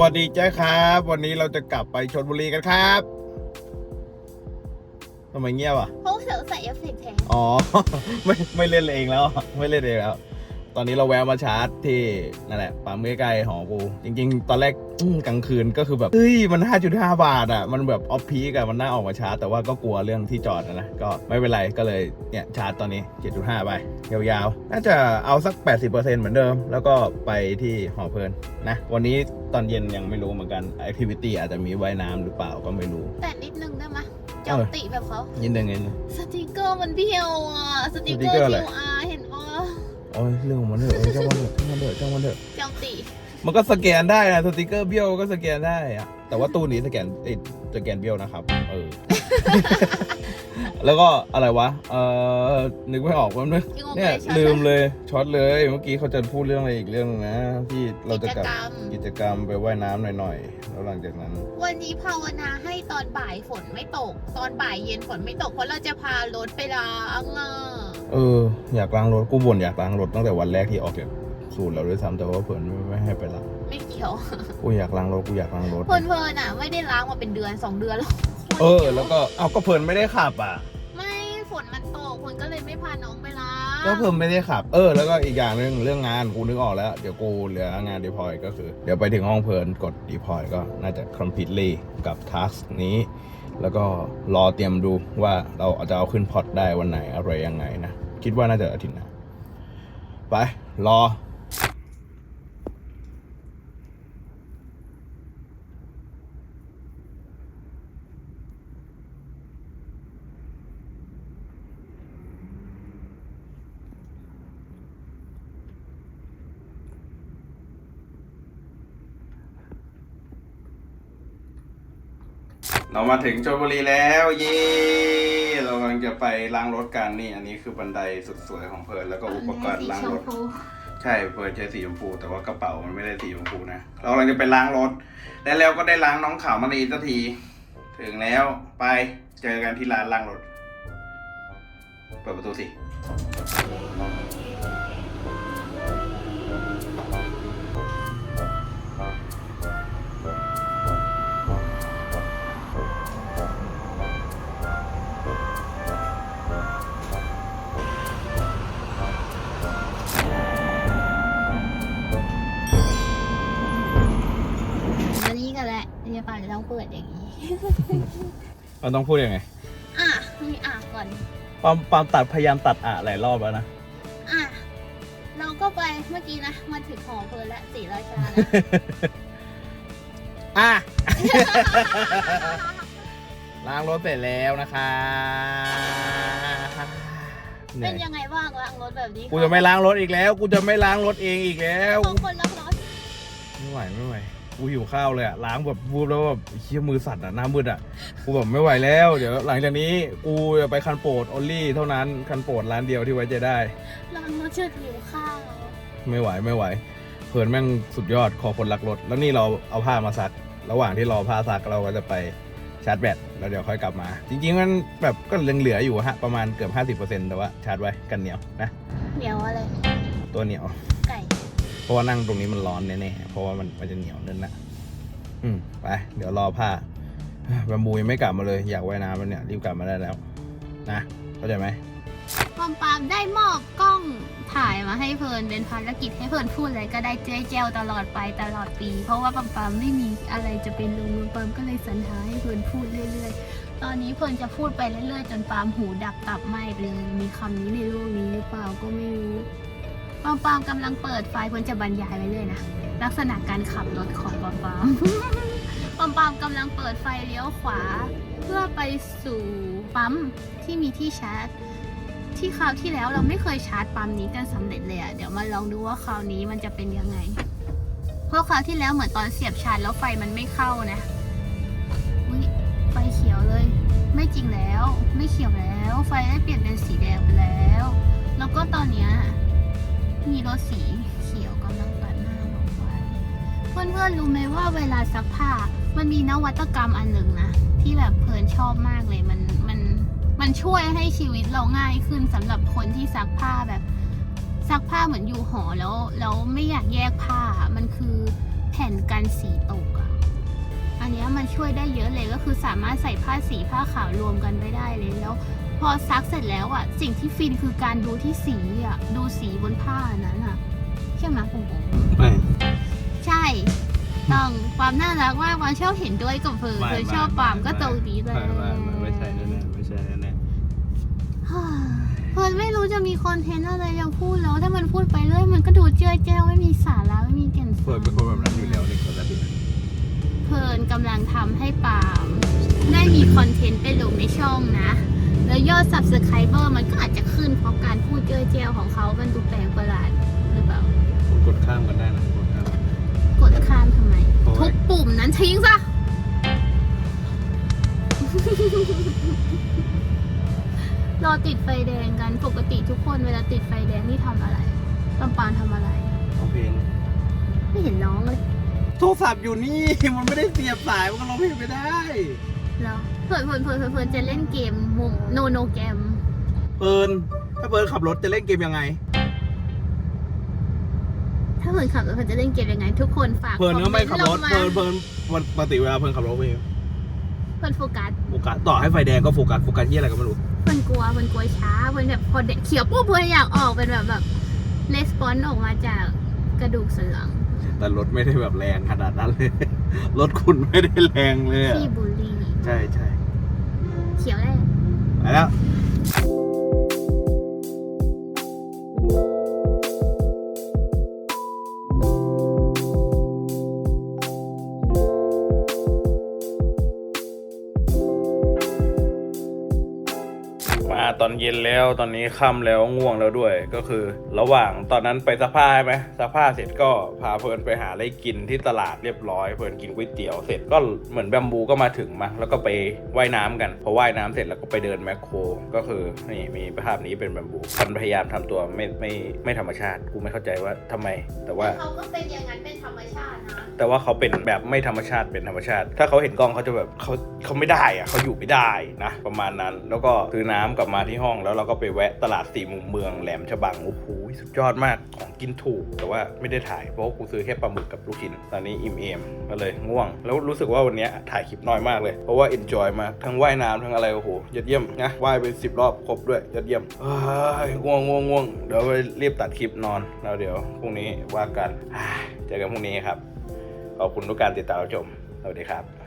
วัสดีเจ้าครับ วันนี้เราจะกลับไปชลบุรีกันครับทำไมเงียบอะ เพราะเสือใส่เอฟเฟกต์แทน อ๋อ ไม่ไม่เล่นเองแล้ว ไม่เล่นเองแล้ว ตอนนี้เราแวะมาชาร์จที่นั่นแหละปั๊มใกล้ๆหอกู จริง ๆ ตอนแรกอื้อกลางคืนก็คือแบบเฮ้ยมัน 5.5 บาทอะ มันแบบออฟพีกอะมันน่าออกมาชาร์จแต่ว่าก็กลัวเรื่องที่จอดนะนะ ก็ไม่เป็นไรก็เลยเนี่ยชาร์จตอนนี้ 7.5 ไป ยาวๆ น่าจะเอาสัก 80%เหมือนเดิม แล้วก็ไปที่หอเพลินนะ วันนี้ตอนเย็นยังไม่รู้เหมือนกันแอคทิวิตี้อาจจะมีว่ายน้ำหรือเปล่าก็ไม่รู้ แต่นิดนึงได้ไหมยเอจออติแบบเขายินดีเงินงสติกเกอร์มันเบี้ยวอะสติกเกอสติกเกอร์ร์อะไร QR เห็นปะ โอ้ยเรื่องของมันเถอะเออจ้างมันเถอะจ้างมันเถอะจ้างมันเถอะจอติมันก็สแกนได้นะสติกเกอร์เบี้ยวก็สแกนได้อะแต่ว่าตู้นี้สแกนเอ้ยสแกนเบี้ยวนะครับ เออ แล้วก็อะไรวะ เออนึกไม่ออกว่านึกอีโมเนี่ยชั่นลืมเลยช็อตเลยเมื่อกี้เขาจะพูดเรื่องอะไรอีกเรื่องนะ ที่เราจะกิจกลับกรรมกิจกรรมไปว่ายน้ำหน่อยๆแล้วหลังจากนั้น วันนี้ภาวนาให้ตอนบ่ายฝนไม่ตก ตอนบ่ายเย็นฝนไม่ตกเพราะเราจะพารถไปล้างอะเออ อยากล้างรถกูบ่นอยากล้างรถตั้งแต่วันแรกที่ออกจากศูนย์แล้วด้วยซ้ำแต่ว่าเพื่อนไม่ไม่ให้ไปล้างไม่เกี่ยวกูอยากล้างรถกูอยากล้างรถเพลินๆอะ ไม่ได้ล้างมาเป็นเดือนสองเดือนแล้ว เออ แล้วก็เอาก็เพิ่นไม่ได้ขับอะ ไม่ฝนมันตกคนก็เลยไม่พาน้องไปล้างก็เพิ่มไม่ได้ขับ เออ แล้วก็อีกอย่างหนึ่งเรื่องงานกูนึกออกแล้ว เดี๋ยวกูเหลืองานดีพอยก็คือ เดี๋ยวไปถึงห้องเพลินกดดีพอยก็น่าจะ completely กับทัสนี้ แล้วก็รอเตรียมดูว่าเราจะเอาขึ้นพอร์ตได้วันไหนอะไรยังไงนะ คิดว่าน่าจะอาทิตย์หน้าไปรอ เรามาถึงชลบุรีแล้วเย้เรากำลังจะไปล้างรถกันนี่ อันนี้คือบันไดสุดสวยของเพลินแล้วก็อุปกรณ์ล้างรถ ใช่เพลินใช้สีชมพู แต่ว่ากระเป๋ามันไม่ได้สีชมพูนะเรากำลังจะไปล้างรถและแล้วก็ได้ล้างน้องขาวมันอีกสักที ถึงแล้วไปเจอกันที่ร้านล้างรถ เปิดประตูสิ เราต้องพูดยังไง อะมีอะก่อน ปามปามตัดพยายามตัดอะหลายรอบแล้วนะ อะ เราก็ไปเมื่อกี้นะ มาถึงหอเพลินและสีราชานะอะ ล้างรถเสร็จแล้วนะคะเหนื่เป็อนยยังไงบ้างล้างรถแบบนี้กูจะไม่ล้างรถอีกแล้ว กูจะไม่ล้างรถเองอีกแล้วบางคนล้างรถไม่ไหวไม่ไหว กูหิวข้าวเลยอะล้างแบบวูบแล้วแบบเชี่ยมือสั่นอะหน้ามืดอะกูแบบไม่ไหวแล้ว เดี๋ยวหลังจากนี้กูจะไปคันโปรดออลลี่เท่านั้นคันโปรดร้านเดียวที่ไว้ใจได้ล้างรถเชื่อหิวข้าวไม่ไหวไม่ไหว เพื่อนแม่งสุดยอดขอคนรักรถ แล้วนี่เราเอาผ้ามาซัก ระหว่างที่รอผ้าซักเราก็จะไปชาร์จแบตแล้วเดี๋ยวค่อยกลับมา จริง ๆ มันแบบก็ยังเหลืออยู่ฮะประมาณเกือบ 50%แต่ว่าชาร์จไว้กันเหนียวนะ เหนียวอะไร ตัวเหนียวไก่ เพราะว่านั่งตรงนี้มันร้อนแน่ๆเพราะว่ามันมันจะเหนียวนั่นนะอืมไปเดี๋ยวรอผ้าแบมบูยังไม่กลับมาเลย อยากว่ายน้ำมันเนี่ยรีบกลับมาได้แล้ว นะเข้าใจไหมปอมปามได้มอบกล้องถ่ายมาให้เพลินเป็นภารกิจให้เพลินพูดอะไรก็ได้เจ๊เจลตลอดไปตลอดปี เพราะว่าปอมปามไม่มีอะไรจะเป็นลงปอมก็เลยสรรหาให้เพลินพูดเรื่อยๆ ตอนนี้เพลินจะพูดไปเรื่อยๆ จนปามหูดับตับไหมเลยมีคำนี้ในโลกนี้หรือเปล่าก็ไม่รู้ ปอมปามกำลังเปิดไฟเพลินจะบรรยายไปเรื่อยนะ ลักษณะการขับรถของปอมปามปอมปามกำลังเปิดไฟเลี้ยวขวา เพื่อไปสู่ปั๊มที่มีที่ชาร์จที่คราวที่แล้วเราไม่เคยชาร์จปั๊มนี้กันสำเร็จเลยอะเดี๋ยวมาลองดูว่าคราวนี้มันจะเป็นยังไง เพราะคราวที่แล้วเหมือนตอนเสียบชาร์จแล้วไฟมันไม่เข้านะอุ้ยไฟเขียวเลย ไม่จริงแล้ว ไม่เขียวแล้ว ไฟได้เปลี่ยนเป็นสีแดงไปแล้ว แล้วก็ตอนเนี้ย มีรถสีเขียวกำลังตัดหน้าลงไปเพื่อนๆรู้ไหมว่าเวลาซักผ้า มันมีนวัตกรรมอันหนึ่งนะ ที่แบบเพลินชอบมากเลยมันมันมันช่วยให้ชีวิตเราง่ายขึ้นสำหรับคนที่ซักผ้าแบบซักผ้าเหมือนอยู่หอแล้วแล้วไม่อยากแยกผ้ามันคือแผ่นกันสีตกอะอันนี้มันช่วยได้เยอะเลยก็คือสามารถใส่ผ้าสีผ้าขาวรวมกันไปได้เลยแล้ว พอซักเสร็จแล้วอะสิ่งที่ฟินคือการดูที่สีอะดูสีบนผ้านั้นอะใช่ไหมผมผมไม่ ใช่ ต้องความน่ารักมากความชอบเห็นด้วยกับเฟิร์นเฟิร์นชอบปามก็ตรงนี้เลย ไม่ไม่ไม่ไม่ใช่แน่ๆไม่ใช่แน่ฮ่าเฟิร์นไม่รู้จะมีคอนเทนต์อะไรจะพูดแล้ว ถ้ามันพูดไปเรื่อยมันก็ดูเจื้อแจ้วไม่มีสาระไม่มีแก่นๆเฟิสาร์นรเป็นคนแบบนั้นอยู่แล้วในปกติเฟิร์นกำลังทำให้ปามได้มีคอนเทนต์ไปลงในช่องนะ แล้วยอด subscriber มันก็อาจจะขึ้นเพราะการพูดเจื้อแจ้วของเขา มันดูแปลกประหลาดหรือเปล่า คุณกดข้ามกันได้นะกดข้าม กดข้ามทำไม โอ้ย ทุกปุ่มนั้นทิ้งซะ รอติดไฟแดงกัน ปกติทุกคนเวลาติดไฟแดงนี่ทำอะไรปัมปานทำอะไร เอาเพลงไม่เห็นน้องเลย โทรศัพท์อยู่นี่ มันไม่ได้เสียบสาย มันก็ร้องเพลงไม่ได้ แล้วเพื่อนเพื่อนเพื่อนเพื่อนจะเล่นเกมมุมโนโนเกมเฟิร์นถ้าเฟิร์นขับรถจะเล่นเกมยังไง ถ้าเพื่อนขับรถเพื่อนจะเล่นเกมยังไง ทุกคนฝากเฟิร์นก็ไม่ขับรถคอมเมนต์ลงมาเฟิร์นเฟิร์นวันปกติเวลาเฟิร์นขับรถเฟิร์นเพื่อนโฟกัสโฟกัสต่อให้ไฟแดงก็โฟกัสโฟกัสที่อะไรก็ไม่รู้เพื่อนกลัวเพื่อนกลัวช้าเพื่อนแบบพอเด็กเขียวปุ๊บเพื่อนอยากออกเป็นแบบแบบレスปอนออกมาจากกระดูกสันหลังแต่รถไม่ได้แบบแรงขนาดนั้นเลย รถคุณไม่ได้แรงเลยอะ ที่บุรี ใช่ใช่เขียวแรกไปแล้ว มาตอนเย็นแล้วตอนนี้ค่ำแล้วง่วงแล้วด้วยก็คือ ระหว่างตอนนั้นไปซักผ้าใช่ไหมซักผ้าเสร็จก็พาเพลินไปหาอะไรกินที่ตลาดเรียบร้อย เพลินกินก๋วยเตี๋ยวเสร็จก็เหมือนแบมบูก็มาถึงมาแล้วก็ไปว่ายน้ำกันพอว่ายน้ำเสร็จแล้วก็ไปเดินแมคโคร ก็คือนี่มีภาพนี้เป็นแบมบูพันพยายามทำตัวไม่ไม่ไม่ธรรมชาติกูไม่เข้าใจว่าทำไม แต่ว่าเขาก็เป็นอย่างนั้นเป็นธรรมชาตินะแต่ว่าเขาเป็นแบบไม่ธรรมชาติเป็นธรรมชาติ ถ้าเขาเห็นกล้องเขาจะแบบเขาเขาไม่ได้อะเขาอยู่ไม่ได้นะ ประมาณนั้นแล้วก็ซื้อน้ำกลับมาที่ห้องแล้วเราก็ไปแวะตลาดสี่มุมเมืองแหลมฉบังโอ้โหสุดยอดมากของกินถูก แต่ว่าไม่ได้ถ่ายเพราะว่ากูซื้อแค่ปลาหมึกกับลูกชิ้นตอนนี้อิ่มเอมก็เลยง่วง แล้วรู้สึกว่าวันนี้ถ่ายคลิปน้อยมากเลย เพราะว่า enjoy มากทั้งว่ายน้ำทั้งอะไรโอ้โหยอดเยี่ยมนะว่ายไปสิบรอบครบด้วยยอดเยี่ยมอ้ยง่วงง่วงง่วงเดี๋ยวไปรีบตัดคลิปนอนแล้วเดี๋ยวพรุ่งนี้ว่ากันเจอกันพรุ่งนี้ครับขอบคุณทุกการติดตามรับชมสวัสดีครับ